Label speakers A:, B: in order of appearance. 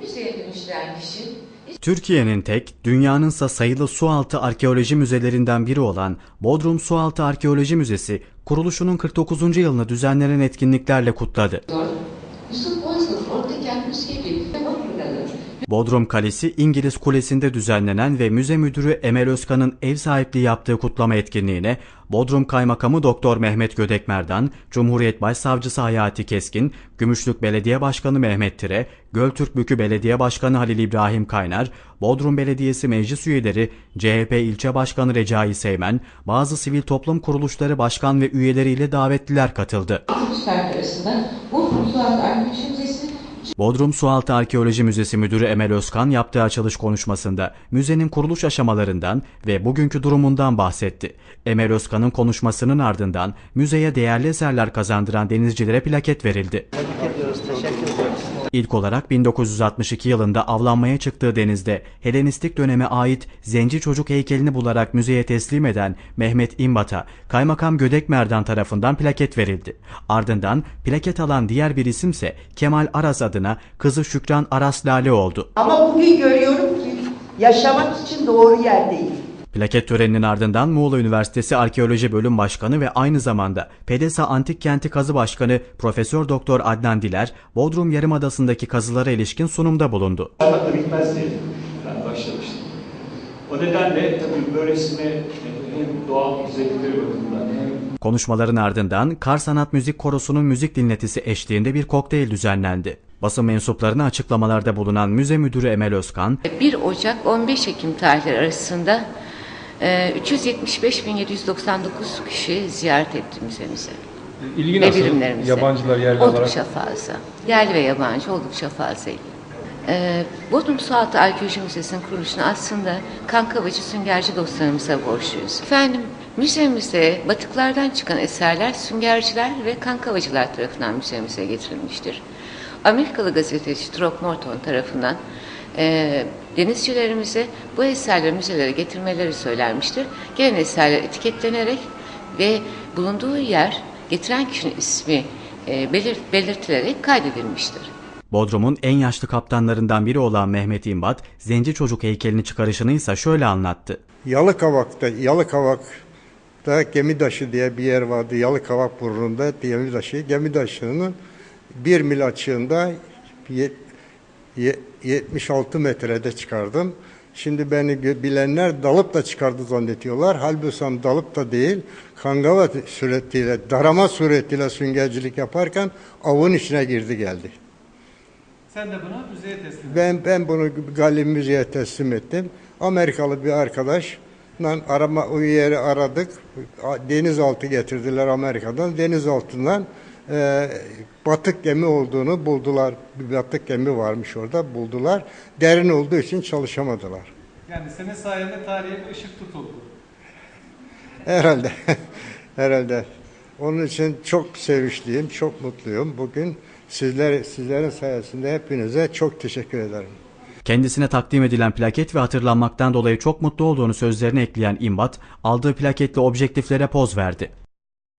A: müzeye dönüştüren
B: Türkiye'nin tek, dünyanınsa sayılı sualtı arkeoloji müzelerinden biri olan Bodrum Sualtı Arkeoloji Müzesi, kuruluşunun 49. yılını düzenlenen etkinliklerle kutladı.
A: Yusuf kent müskeli ve Bodrum'dadır.
B: Bodrum Kalesi İngiliz Kulesi'nde düzenlenen ve müze müdürü Emel Özkan'ın ev sahipliği yaptığı kutlama etkinliğine Bodrum Kaymakamı Doktor Mehmet Gödekmer'dan, Cumhuriyet Başsavcısı Hayati Keskin, Gümüşlük Belediye Başkanı Mehmet Tire, Göltürkbükü Belediye Başkanı Halil İbrahim Kaynar, Bodrum Belediyesi Meclis Üyeleri, CHP İlçe Başkanı Recai Seymen, bazı sivil toplum kuruluşları başkan ve üyeleriyle davetliler katıldı.
A: Süper arasında Müzesi
B: Bodrum Sualtı Arkeoloji Müzesi Müdürü Emel Özkan yaptığı açılış konuşmasında müzenin kuruluş aşamalarından ve bugünkü durumundan bahsetti. Emel Özkan'ın konuşmasının ardından müzeye değerli eserler kazandıran denizcilere plaket verildi. İlk olarak 1962 yılında avlanmaya çıktığı denizde Helenistik döneme ait zenci çocuk heykelini bularak müzeye teslim eden Mehmet İmbat'a Kaymakam Gödekmerdan tarafından plaket verildi. Ardından plaket alan diğer bir isimse Kemal Aras adına kızı Şükran Aras Lale oldu.
C: Ama bugün görüyorum ki yaşamak için doğru yer değil.
B: Plaket töreninin ardından Muğla Üniversitesi Arkeoloji Bölüm Başkanı ve aynı zamanda PEDESA Antik Kenti Kazı Başkanı Profesör Doktor Adnan Diler, Bodrum Yarımadası'ndaki kazılara ilişkin sunumda bulundu.
D: Parmakla bitmez diye ben başlamıştım. O nedenle tabii böylesine hem doğal güzellikleri bakımından hem
B: Konuşmaların ardından Kar Sanat Müzik Korosu'nun müzik dinletisi eşliğinde bir kokteyl düzenlendi. Basın mensuplarına açıklamalarda bulunan müze müdürü Emel Özkan,
A: 1 Ocak 15 Ekim tarihleri arasında e, 375.799 kişi ziyaret etti müzemizi.
E: İlgi nasıl?
A: birimlerimize.
E: Yabancılar yerli olarak.
A: Oldukça fazla. Yerli ve yabancı oldukça fazla ilgi. Ee, Bodrum Sualtı Arkeoloji Müzesi'nin kuruluşunu aslında kankavacı süngerci dostlarımıza borçluyuz. Efendim müzemizde batıklardan çıkan eserler süngerciler ve kankavacılar tarafından müzemize getirilmiştir. Amerikalı gazeteci Throckmorton tarafından e, denizcilerimize bu eserleri müzelere getirmeleri söylenmiştir. Gelen eserler etiketlenerek ve bulunduğu yer getiren kişinin ismi e, belirt, belirtilerek kaydedilmiştir.
B: Bodrum'un en yaşlı kaptanlarından biri olan Mehmet İmbat, zenci çocuk heykelini çıkarışını ise şöyle anlattı.
F: Yalıkavak'ta, Yalıkavak'ta Gemidaşı diye bir yer vardı. Yalıkavak burnunda Gemidaşı. Gemidaşı'nın bir mil açığında 76 metrede çıkardım. Şimdi beni bilenler dalıp da çıkardı zannediyorlar. Halbuki dalıp da değil, kangava suretiyle, darama suretiyle süngercilik yaparken avın içine girdi geldi.
E: Sen de bunu müzeye teslim
F: Ben ben bunu Galim Müze'ye teslim ettim. Amerikalı bir arkadaşla arama o yeri aradık. Denizaltı getirdiler Amerika'dan. Denizaltından e, batık gemi olduğunu buldular. Bir batık gemi varmış orada buldular. Derin olduğu için çalışamadılar.
E: Yani senin sayende tarihe bir ışık tutuldu.
F: Herhalde. Herhalde. Onun için çok sevinçliyim, çok mutluyum. Bugün sizler sizlerin sayesinde hepinize çok teşekkür ederim.
B: Kendisine takdim edilen plaket ve hatırlanmaktan dolayı çok mutlu olduğunu sözlerine ekleyen İmbat, aldığı plaketle objektiflere poz verdi.